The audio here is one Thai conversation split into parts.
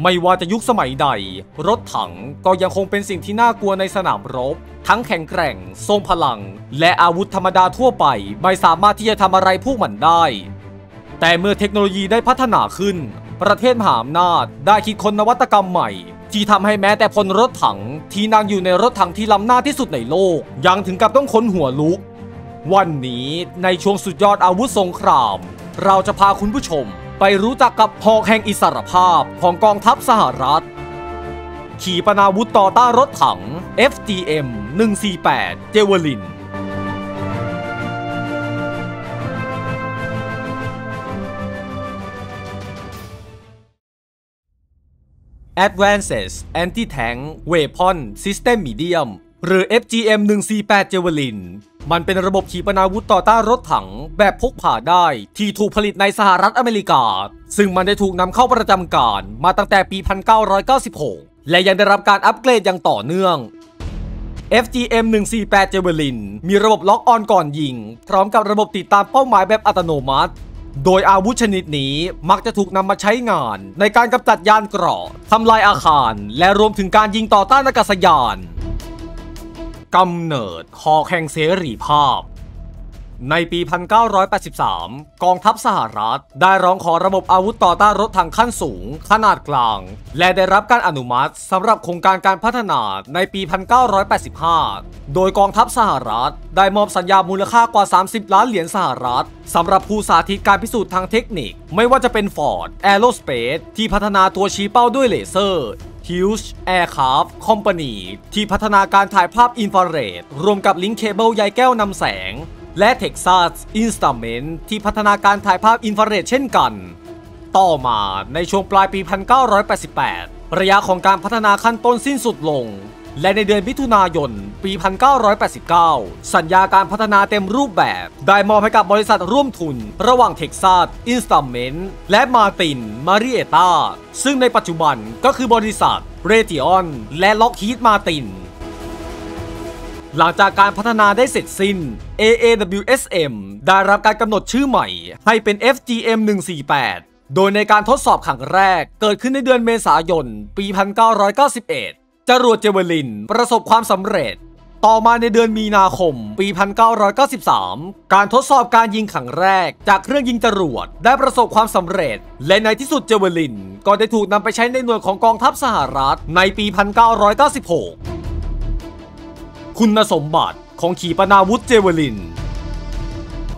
ไม่ว่าจะยุคสมัยใด รถถังก็ยังคงเป็นสิ่งที่น่ากลัวในสนามรบ ทั้งแข็งแกร่ง ทรงพลัง และอาวุธธรรมดาทั่วไป ไม่สามารถที่จะทำอะไรพวกมันได้ แต่เมื่อเทคโนโลยีได้พัฒนาขึ้น ประเทศมหาอำนาจได้คิดค้นนวัตกรรมใหม่ ที่ทำให้แม้แต่พลรถถัง ที่นั่งอยู่ในรถถังที่ล้ำหน้าที่สุดในโลก ยังถึงกับต้องค้นหัวลุก วันนี้ในช่วงสุดยอดอาวุธสงคราม เราจะพาคุณผู้ชม ไปรู้จักกับหอกแห่งอิสรภาพของกองทัพสหรัฐ ขีปนาวุธต่อต้านรถถัง FGM 148 เจเวลิน Advances Anti-Tank Weapon System Medium หรือ FGM 148เจเวลิน มันเป็นระบบขีปนาวุธต่อต้านรถถังแบบพกพาได้ที่ถูกผลิตในสหรัฐอเมริกา ซึ่งมันได้ถูกนำเข้าประจำการมาตั้งแต่ปี 1996 และยังได้รับการอัปเกรดอย่างต่อเนื่อง FGM 148เจเวลินมีระบบล็อกออนก่อนยิง พร้อมกับระบบติดตามเป้าหมายแบบอัตโนมัติ โดยอาวุธชนิดนี้มักจะถูกนำมาใช้งาน ในการกำจัดยานเกราะทำลายอาคาร และรวมถึงการยิงต่อต้านอากาศยาน กำเนิดคอแข่งเสรีภาพ ในปี 1983 กองทัพสหรัฐ ได้ร้องขอระบบอาวุธต่อต้านรถถังขั้นสูง ขนาดกลาง และได้รับการอนุมัติสำหรับโครงการการพัฒนาในปี 1985 โดยกองทัพสหรัฐ ได้มอบสัญญามูลค่ากว่า 30 ล้านเหรียญสหรัฐสำหรับผู้สาธิตการพิสูจน์ทางเทคนิค ไม่ว่าจะเป็น Ford Aerospace ที่พัฒนาตัวชี้เป้าด้วยเลเซอร์ Hughes Aircraft Company ที่พัฒนาการถ่ายภาพอินฟราเรดรวมกับลิงก์เคเบิลใยแก้วนำแสง และ Texas Instruments ที่พัฒนาการถ่ายภาพอินฟราเรดเช่นกัน ต่อมาในช่วงปลายปี 1988 ระยะของการพัฒนาขั้นต้นสิ้นสุดลง และในเดือนมิถุนายน ปี 1989 สัญญาการพัฒนาเต็มรูปแบบ ได้มอบให้กับบริษัทร่วมทุน ระหว่าง Texas Instruments และ Martin Marietta ซึ่งในปัจจุบันก็คือบริษัท Raytheon และ Lockheed Martin หลังจากการพัฒนาได้เสร็จสิ้น AAWSM ได้รับการกำหนดชื่อใหม่ ให้เป็น FGM 148 โดยในการทดสอบครั้งแรกเกิดขึ้นในเดือนเมษายน ปี 1991 จรวดเจเวลินประสบความสำเร็จ ต่อมาในเดือนมีนาคม ปี 1993 การทดสอบการยิงครั้งแรกจากเครื่องยิงจรวดได้ประสบความสำเร็จ และในที่สุดเจเวลิน ก็ได้ถูกนำไปใช้ในหน่วยของกองทัพสหรัฐในปี 1996 คุณสมบัติของขีปนาวุธเจเวลิน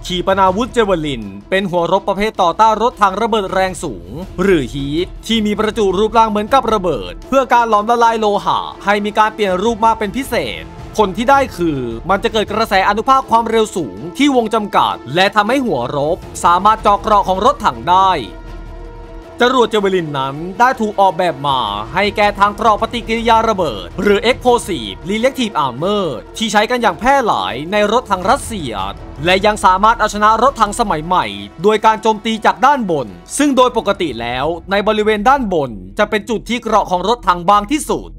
ขีปนาวุธเจเวลิน เป็นหัวรบประเภทต่อต้านรถทางระเบิดแรงสูง หรือฮีทที่มีประจุรูปร่างเหมือนกับระเบิด เพื่อการหลอมละลายโลหะ ให้มีการเปลี่ยนรูปมากเป็นพิเศษ ผลที่ได้คือมันจะเกิดกระแสอนุภาคความเร็วสูงที่วงจำกัด และทำให้หัวรบ สามารถเจาะเกราะของรถถังได้ จรวดเจเวลินนั้นได้ถูกออกแบบมาให้แก้ทางเกราะปฏิกิริยาระเบิด หรือ Explosive Reactive Armor ที่ใช้กันอย่างแพร่หลายในรถถังรัสเซีย และยังสามารถเอาชนะรถถังสมัยใหม่ โดยการโจมตีจากด้านบน ซึ่งโดยปกติแล้วในบริเวณด้านบนจะเป็นจุดที่เกราะของรถถังบางที่สุด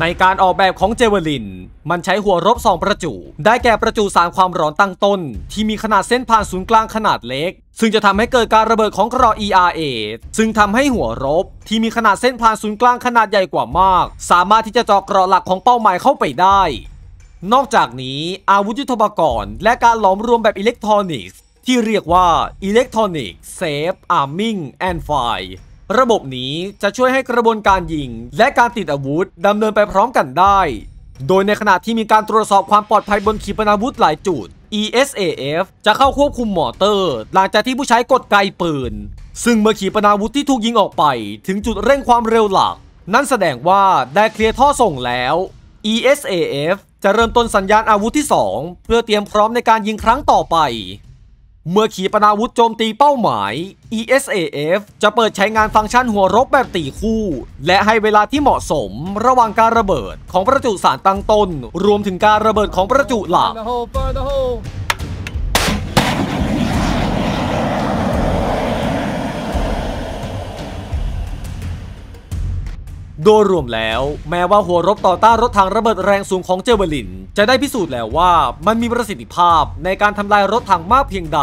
ในการออกแบบของเจเวลิน มันใช้หัวรบ 2 ประจุ ได้แก่ประจุสารความร้อนตั้งต้น ที่มีขนาดเส้นผ่านศูนย์กลางขนาดเล็ก ซึ่งจะทำให้เกิดการระเบิดของเกราะ ERA ซึ่งทำให้หัวรบ ที่มีขนาดเส้นผ่านศูนย์กลางขนาดใหญ่กว่ามาก สามารถที่จะเจาะเกราะหลักของเป้าหมายเข้าไปได้ นอกจากนี้อาวุธยุทโธปกรณ์ และการหลอมรวมแบบอิเล็กทรอนิกส์ที่เรียกว่า Electronic Safe Arming and Fire ระบบนี้จะช่วยให้กระบวนการยิง และการติดอาวุธดำเนินไปพร้อมกันได้ โดยในขณะที่มีการตรวจสอบความปลอดภัยบนขีปนาวุธหลายจุด ESAF จะเข้าควบคุมมอเตอร์ หลังจากที่ผู้ใช้กดไกปืน ซึ่งเมื่อขีปนาวุธที่ถูกยิงออกไป ถึงจุดเร่งความเร็วหลัก นั่นแสดงว่าได้เคลียร์ท่อส่งแล้ว ESAF จะเริ่มต้นสัญญาณอาวุธที่ 2 เพื่อเตรียมพร้อมในการยิงครั้งต่อไป เมื่อขีปนาวุธโจมตีเป้าหมาย ESAF จะเปิดใช้งานฟังก์ชันหัวรบแบบตีคู่ และให้เวลาที่เหมาะสมระหว่างการระเบิดของประจุสารตั้งต้น รวมถึงการระเบิดของประจุหลัก โดยรวมแล้ว แม้ว่าหัวรบต่อต้านรถถังระเบิดแรงสูงของเจเวลิน จะได้พิสูจน์แล้วว่ามันมีประสิทธิภาพในการทำลายรถถังมากเพียงใด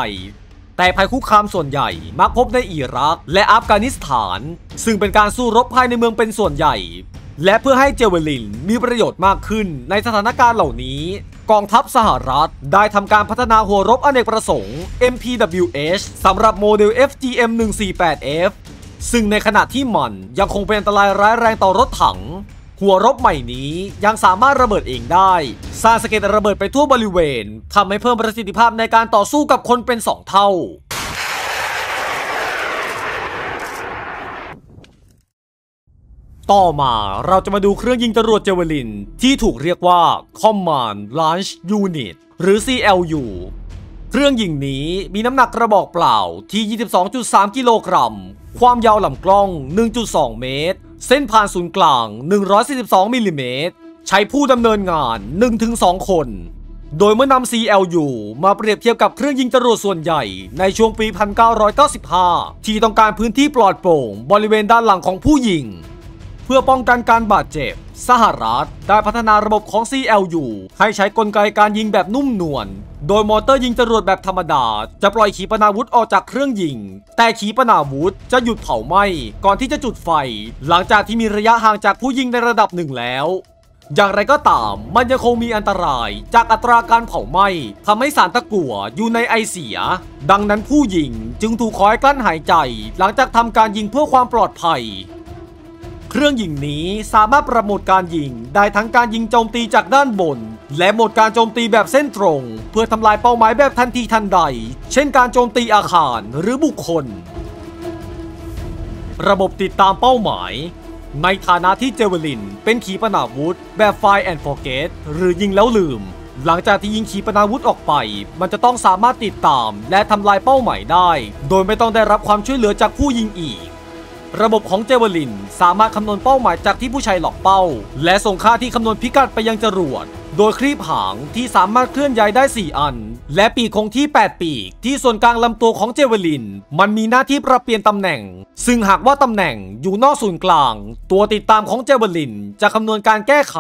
แต่ภัยคุกคามส่วนใหญ่มักพบในอิรัก และอัฟกานิสถาน ซึ่งเป็นการสู้รบภายในเมืองเป็นส่วนใหญ่ และเพื่อให้เจเวลินมีประโยชน์มากขึ้นในสถานการณ์เหล่านี้กองทัพสหรัฐได้ทำการพัฒนาหัวรบอเนกประสงค์ MPWH สำหรับโมเดล FGM 148F ซึ่งในขณะที่มันยังคงเป็นอันตรายร้ายแรงต่อรถถัง หัวรบใหม่นี้ยังสามารถระเบิดเองได้สร้างสเก็ดระเบิดไปทั่วบริเวณทำให้เพิ่มประสิทธิภาพในการต่อสู้กับคนเป็น 2 เท่าต่อมาเราจะมาดูเครื่องยิงจรวดเจเวลิน ที่ถูกเรียกว่า Command Launch Unit หรือ CLU เครื่องยิงนี้มีน้ำหนักกระบอกเปล่าที่ 22.3 กิโลกรัม ความยาวลำกล้อง 1.2 เมตร เส้นผ่านศูนย์กลาง 142 มิลลิเมตร ใช้ผู้ดำเนินงาน 1-2 คน โดยเมื่อนำ CLU มาเปรียบเทียบกับเครื่องยิงจรวดส่วนใหญ่ในช่วงปี 1995 ที่ต้องการพื้นที่ปลอดโปร่งบริเวณด้านหลังของผู้ยิง พื่อป้องกันการบาดเจ็บ สหรัฐได้พัฒนาระบบของ CLU ให้ใช้กลไกการยิงแบบนุ่มนวล โดยมอเตอร์ยิงจรวดแบบธรรมดา จะปล่อยขีปนาวุธออกจากเครื่องยิง แต่ขีปนาวุธจะหยุดเผาไหม้ก่อนที่จะจุดไฟ หลังจากที่มีระยะห่างจากผู้ยิงในระดับหนึ่งแล้วอย่างไรก็ตาม มันยังคงมีอันตรายจากอัตราการเผาไหม้ทำให้สารตะกั่วอยู่ในไอเสีย ดังนั้นผู้ยิงจึงถูกคอยกลั้นหายใจ หลังจากทำการยิงเพื่อความปลอดภัย เครื่องยิงนี้สามารถปรับโมดการยิง ได้ทั้งการยิงโจมตีจากด้านบน และโหมดการโจมตีแบบเส้นตรง เพื่อทำลายเป้าหมายแบบทันทีทันใด เช่นการโจมตีอาคารหรือบุคคล ระบบติดตามเป้าหมาย ในฐานะที่เจเวลิน เป็นขีปนาวุธ แบบ Fire and Forget หรือยิงแล้วลืมหลังจากที่ยิงขีปนาวุธออกไป มันจะต้องสามารถติดตาม และทำลายเป้าหมายได้ โดยไม่ต้องได้รับความช่วยเหลือจากผู้ยิงอีก ระบบของเจเวลิน สามารถคำนวณเป้าหมายจากที่ผู้ชัยหลอกเป้า และส่งค่าที่คำนวณพิกัดไปยังจรวด โดยครีบหางที่สามารถเคลื่อนย้ายได้ 4 อัน และปีกคงที่ 8 ปีก ที่ส่วนกลางลำตัวของเจเวลิน มันมีหน้าที่ปรับเปลี่ยนตำแหน่ง ซึ่งหากว่าตำแหน่งอยู่นอกศูนย์กลาง ตัวติดตามของเจเวลิน จะคำนวณการแก้ไข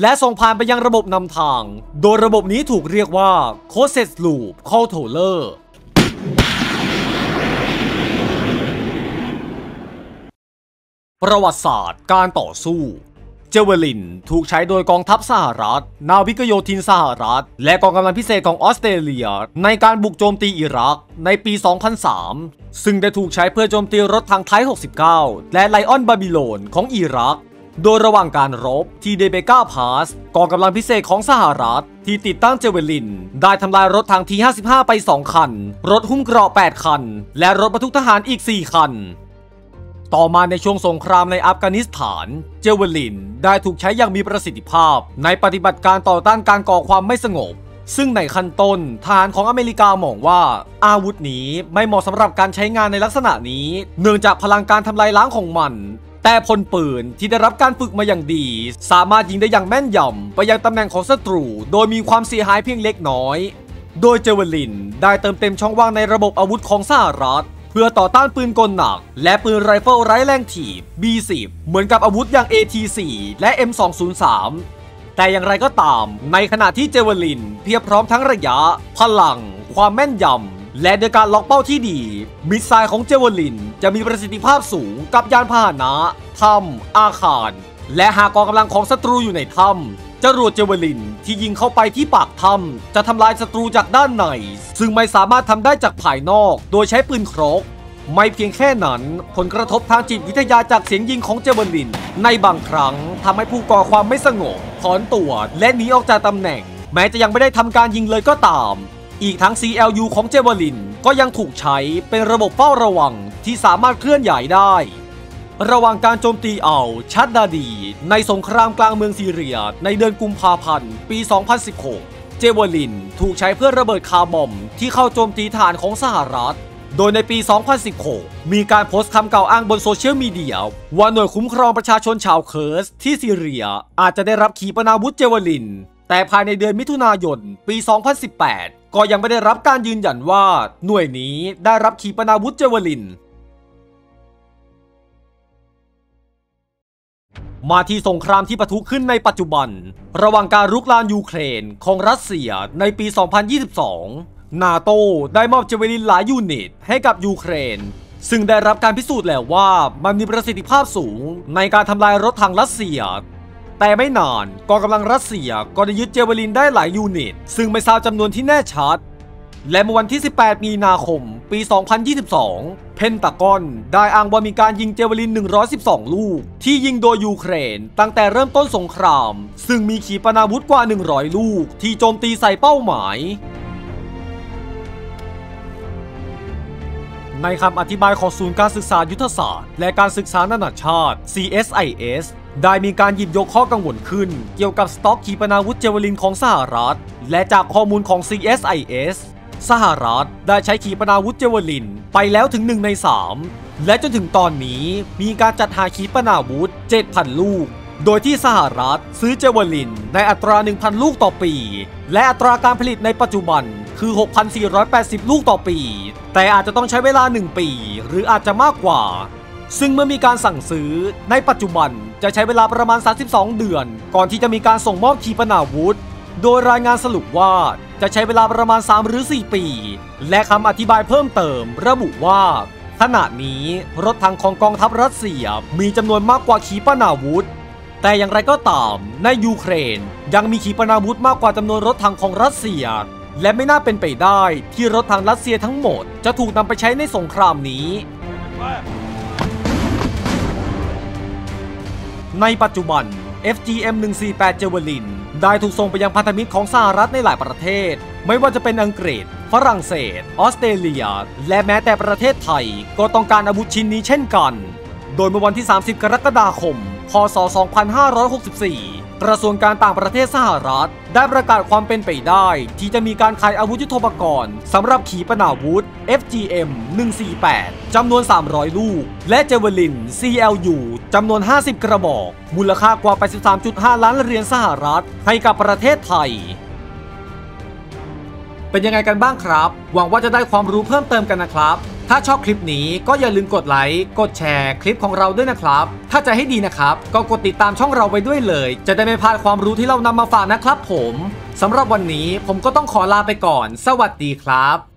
และส่งผ่านไปยังระบบนำทาง โดยระบบนี้ถูกเรียกว่า Closed Loop Controller ปร ประวัติศาสตร์การต่อสู้ เจเวลินถูกใช้โดยกองทัพสหรัฐ นาวิกโยธินสหรัฐ และกองกำลังพิเศษของออสเตรเลีย ในการบุกโจมตีอิรักในปี 2003 ซึ่งได้ถูกใช้เพื่อโจมตีรถทางไท69 และไลออนบาบิโลนของอิรัก โดยระหว่างการรบที่เดเบกาพาสกองกำลังพิเศษของสหรัฐ ที่ติดตั้งเจเวลิน ได้ทำลายรถทางที 55 ไป 2 คัน รถหุ้มเกราะ 8 คัน และรถบรรทุกทหารอีก 4 คัน ต่อมาในช่วงสงครามในอัฟกานิสถาน เจวลินได้ถูกใช้อย่างมีประสิทธิภาพ ในปฏิบัติการต่อต้านการก่อความไม่สงบ ซึ่งในขั้นต้นทหารของอเมริกามองว่า อาวุธนี้ไม่เหมาะสำหรับการใช้งานในลักษณะนี้ เนื่องจากพลังการทำลายล้างของมันแต่พลปืนที่ได้รับการฝึกมาอย่างดี สามารถยิงได้อย่างแม่นยำไปยังตำแหน่งของศัตรู โดยมีความเสียหายเพียงเล็กน้อย โดยเจเวลินได้เติมเต็มช่องว่างในระบบอาวุธของสหรัฐ เพื่อต่อต้านปืนกลหนัก และปืนไรเฟิลไร้แรงถีบ B10 เหมือนกับอาวุธอย่าง AT4 และ M203 แต่อย่างไรก็ตาม ในขณะที่เจเวลิน เพียบพร้อมทั้งระยะ พลัง ความแม่นยำ และโดยการล็อกเป้าที่ดี มิสไซล์ของเจเวลิน จะมีประสิทธิภาพสูงกับยานพาหนะถ้ำอาคาร และหากกองกำลังของศัตรูอยู่ในถ้ำ จรวดเจเวลินที่ยิงเข้าไปที่ปากถ้ำจะทำลายศัตรูจากด้านใน ซึ่งไม่สามารถทำได้จากภายนอก โดยใช้ปืนครก ไม่เพียงแค่นั้น ผลกระทบทางจิตวิทยาจากเสียงยิงของเจเวลิน ในบางครั้งทำให้ผู้ก่อความไม่สงบถอนตัวและหนีออกจากตำแหน่ง แม้จะยังไม่ได้ทำการยิงเลยก็ตาม อีกทั้ง CLU ของเจเวลินก็ยังถูกใช้เป็นระบบเฝ้าระวังที่สามารถเคลื่อนย้ายได้ ระหว่างการโจมตีเอาชัดดาดี ในสงครามกลางเมืองซีเรีย ในเดือนกุมภาพันธ์ปี 2016 เจวลินถูกใช้เพื่อระเบิดคาร์บอมที่เข้าโจมตีฐานของสหรัฐ โดยในปี 2016 มีการโพสต์คำกล่าวอ้างบนโซเชียลมีเดียว่าหน่วยคุ้มครองประชาชนชาวเคิร์สที่ซีเรียอาจจะได้รับขีปนาวุธเจวลิน แต่ภายในเดือนมิถุนายนปี 2018 ก็ยังไม่ได้รับการยืนยันว่า หน่วยนี้ได้รับขีปนาวุธเจวลิน มาที่สงครามที่ปะทุขึ้นในปัจจุบัน ระหว่างการรุกรานยูเครนของรัสเซียในปี 2022 นาโตได้มอบเจเวลินหลายยูนิตให้กับยูเครน ซึ่งได้รับการพิสูจน์แล้วว่ามันมีประสิทธิภาพสูงในการทำลายรถถังรัสเซีย แต่ไม่นานกองกำลังรัสเซียก็ได้ยึดเจเวลินได้หลายยูนิต ซึ่งไม่ทราบจำนวนที่แน่ชัด และเมื่อวันที่ 18 มีนาคม ปี 2022 เพนตากอนได้อ้างว่ามีการยิงเจวลิน 112 ลูก ที่ยิงโดยยูเครน ตั้งแต่เริ่มต้นสงคราม ซึ่งมีขีปนาวุธกว่า 100 ลูก ที่โจมตีใส่เป้าหมายในคำอธิบายของศูนย์การศึกษายุทธศาสตร์ และการศึกษานานาชาติ CSIS ได้มีการหยิบยกข้อกังวลขึ้น เกี่ยวกับสต็อกขีปนาวุธเจวลินของสหรัฐ และจากข้อมูลของ CSIS สหรัฐได้ใช้ขีปนาวุธเจวลิน ไปแล้วถึง 1 ใน 3 และจนถึงตอนนี้มีการจัดหาขีปนาวุธ 7,000 ลูก โดยที่สหรัฐซื้อเจวลิน ในอัตรา 1,000 ลูกต่อปี และอัตราการผลิตในปัจจุบันคือ 6,480 ลูกต่อปี แต่อาจจะต้องใช้เวลา 1 ปี หรืออาจจะมากกว่า ซึ่งเมื่อมีการสั่งซื้อในปัจจุบันจะใช้เวลาประมาณ 32 เดือน ก่อนที่จะมีการส่งมอบขีปนาวุธ โดยรายงานสรุปว่า จะใช้เวลาประมาณ 3 หรือ 4 ปี และคำอธิบายเพิ่มเติม ระบุว่า ขณะนี้รถถังของกองทัพรัสเซียมีจำนวนมากกว่าขีปนาวุธ แต่อย่างไรก็ตาม ในยูเครนยังมีขีปนาวุธมากกว่าจำนวนรถถังของรัสเซีย และไม่น่าเป็นไปได้ที่รถถังรัสเซียทั้งหมด จะถูกนำไปใช้ในสงครามนี้ในปัจจุบัน FGM 148 เจเวลิน ได้ถูกส่งไปยังพันธมิตรของสหรัฐในหลายประเทศ ไม่ว่าจะเป็นอังกฤษ ฝรั่งเศส ออสเตรเลีย และแม้แต่ประเทศไทย ก็ต้องการอาวุธชิ้นนี้เช่นกัน โดยเมื่อวันที่ 30 กรกฎาคม พศ 2564 กระทรวงการต่างประเทศสหรัฐ ได้ประกาศความเป็นไปได้ ที่จะมีการขายอาวุธยุทโธปกรณ์สำหรับขีปนาวุธ FGM 148 จำนวน 300 ลูก และเจเวลิน CLU จำนวน 50 กระบอก มูลค่ากว่า 83.5 ล้านเหรียญสหรัฐ ให้กับประเทศไทย เป็นยังไงกันบ้างครับ หวังว่าจะได้ความรู้เพิ่มเติมกันนะครับ ถ้าชอบคลิปนี้ก็อย่าลืมกดไลค์ กดแชร์คลิปของเราด้วยนะครับ ถ้าจะให้ดีนะครับ ก็กดติดตามช่องเราไปด้วยเลย จะได้ไม่พลาดความรู้ที่เรานำมาฝากนะครับผมสำหรับวันนี้ผมก็ต้องขอลาไปก่อน สวัสดีครับ